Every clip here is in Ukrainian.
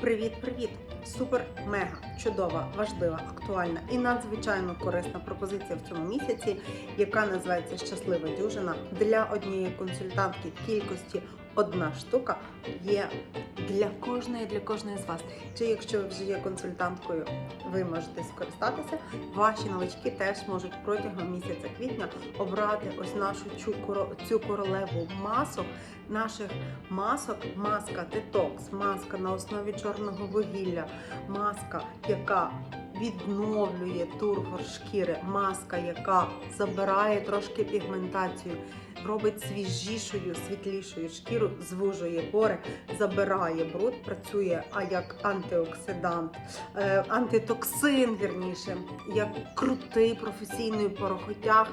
Привіт-привіт! Супер, мега, чудова, важлива, актуальна і надзвичайно корисна пропозиція в цьому місяці, яка називається Щаслива дюжина. Для однієї консультантки кількості одна штука є для кожної, для кожної з вас. Чи якщо ви вже є консультанткою, ви можете скористатися. Ваші новачки теж можуть протягом місяця квітня обрати ось нашу цю королеву масок наших масок, маска детокс, маска на основі чорного вугілля, маска, яка відновлює тургор шкіри, маска, яка забирає трошки пігментацію, робить свіжішою, світлішою шкіру, звужує пори, забирає бруд, працює а як антиоксидант, е, антитоксин, вірніше, як крутий професійний порохотяг,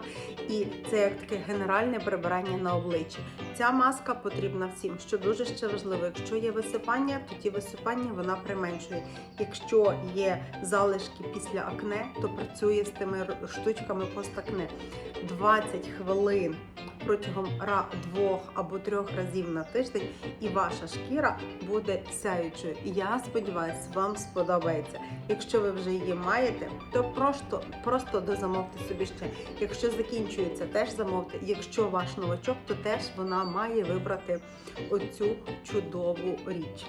і це як таке генеральне прибирання на обличчі. Ця маска потрібна всім, що дуже ще важливо. Якщо є висипання, то ті висипання вона применшує. Якщо є залишки після акне, то працює з тими штучками постакне. 20 хвилин протягом двох або трьох разів на тиждень, і ваша шкіра буде сяючою. І я сподіваюся, вам сподобається. Якщо ви вже її маєте, то просто, просто дозамовте собі ще. Якщо закінчується, теж замовте. Якщо ваш новачок, то теж вона має вибрати оцю чудову річ.